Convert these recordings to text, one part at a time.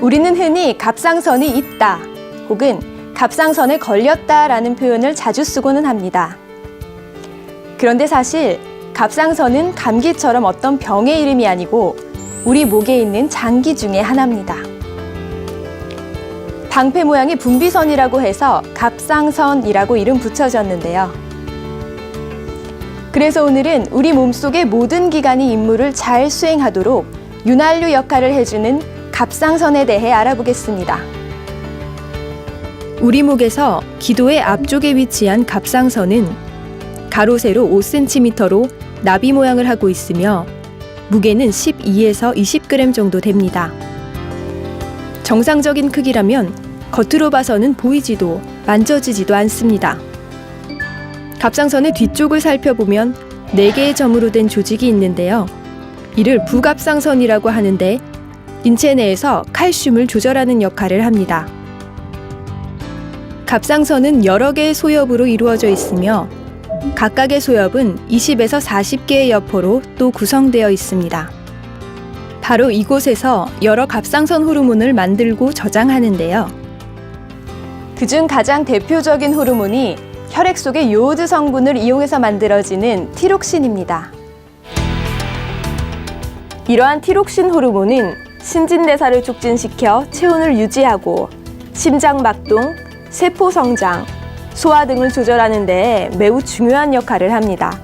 우리는 흔히 갑상선이 있다 혹은 갑상선에 걸렸다라는 표현을 자주 쓰고는 합니다. 그런데 사실 갑상선은 감기처럼 어떤 병의 이름이 아니고 우리 목에 있는 장기 중의 하나입니다. 방패 모양의 분비선이라고 해서 갑상선이라고 이름 붙여졌는데요. 그래서 오늘은 우리 몸속의 모든 기관이 임무를 잘 수행하도록 윤활유 역할을 해주는 갑상선에 대해 알아보겠습니다. 우리 목에서 기도의 앞쪽에 위치한 갑상선은 가로 세로 5cm로 나비 모양을 하고 있으며 무게는 12에서 20g 정도 됩니다. 정상적인 크기라면 겉으로 봐서는 보이지도 만져지지도 않습니다. 갑상선의 뒤쪽을 살펴보면 4개의 점으로 된 조직이 있는데요. 이를 부갑상선이라고 하는데 인체 내에서 칼슘을 조절하는 역할을 합니다. 갑상선은 여러 개의 소엽으로 이루어져 있으며 각각의 소엽은 20에서 40개의 여포로 또 구성되어 있습니다. 바로 이곳에서 여러 갑상선 호르몬을 만들고 저장하는데요. 그중 가장 대표적인 호르몬이 혈액 속의 요오드 성분을 이용해서 만들어지는 티록신입니다. 이러한 티록신 호르몬은 신진대사를 촉진시켜 체온을 유지하고 심장 막동, 세포 성장, 소화 등을 조절하는 데 매우 중요한 역할을 합니다.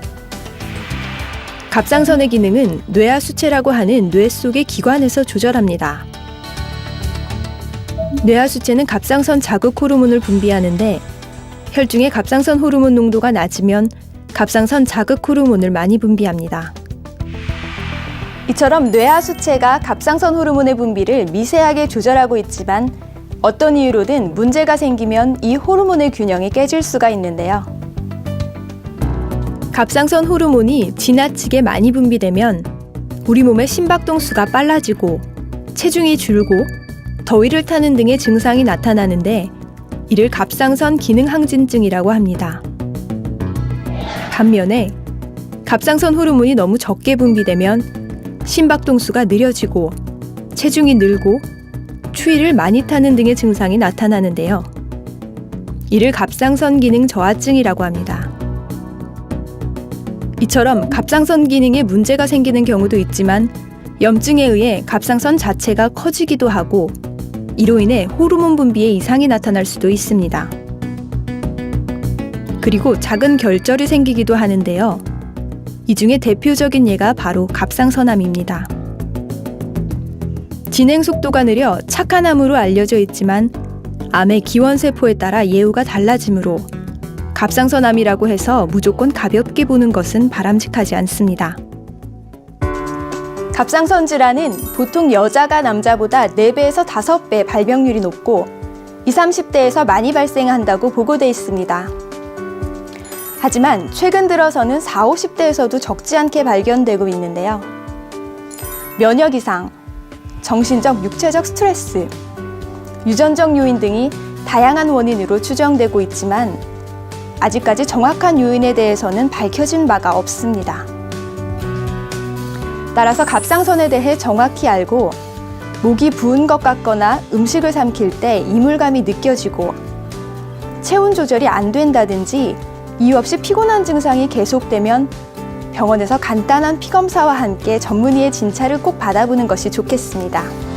갑상선의 기능은 뇌하 수체라고 하는 뇌 속의 기관에서 조절합니다. 뇌하 수체는 갑상선 자극 호르몬을 분비하는데 혈중의 갑상선 호르몬 농도가 낮으면 갑상선 자극 호르몬을 많이 분비합니다. 이처럼 뇌하수체가 갑상선 호르몬의 분비를 미세하게 조절하고 있지만 어떤 이유로든 문제가 생기면 이 호르몬의 균형이 깨질 수가 있는데요. 갑상선 호르몬이 지나치게 많이 분비되면 우리 몸의 심박동수가 빨라지고 체중이 줄고 더위를 타는 등의 증상이 나타나는데 이를 갑상선 기능 항진증이라고 합니다. 반면에 갑상선 호르몬이 너무 적게 분비되면 심박동수가 느려지고 체중이 늘고 추위를 많이 타는 등의 증상이 나타나는데요. 이를 갑상선 기능 저하증이라고 합니다. 이처럼 갑상선 기능에 문제가 생기는 경우도 있지만 염증에 의해 갑상선 자체가 커지기도 하고 이로 인해 호르몬 분비에 이상이 나타날 수도 있습니다. 그리고 작은 결절이 생기기도 하는데요. 이 중에 대표적인 예가 바로 갑상선암입니다. 진행 속도가 느려 착한 암으로 알려져 있지만 암의 기원 세포에 따라 예후가 달라지므로 갑상선암이라고 해서 무조건 가볍게 보는 것은 바람직하지 않습니다. 갑상선 질환은 보통 여자가 남자보다 4배에서 5배 발병률이 높고 20, 30대에서 많이 발생한다고 보고돼 있습니다. 하지만 최근 들어서는 40, 50대에서도 적지 않게 발견되고 있는데요. 면역 이상, 정신적, 육체적 스트레스, 유전적 요인 등이 다양한 원인으로 추정되고 있지만 아직까지 정확한 요인에 대해서는 밝혀진 바가 없습니다. 따라서 갑상선에 대해 정확히 알고 목이 부은 것 같거나 음식을 삼킬 때 이물감이 느껴지고 체온 조절이 안 된다든지 이유 없이 피곤한 증상이 계속되면 병원에서 간단한 피검사와 함께 전문의의 진찰을 꼭 받아보는 것이 좋겠습니다.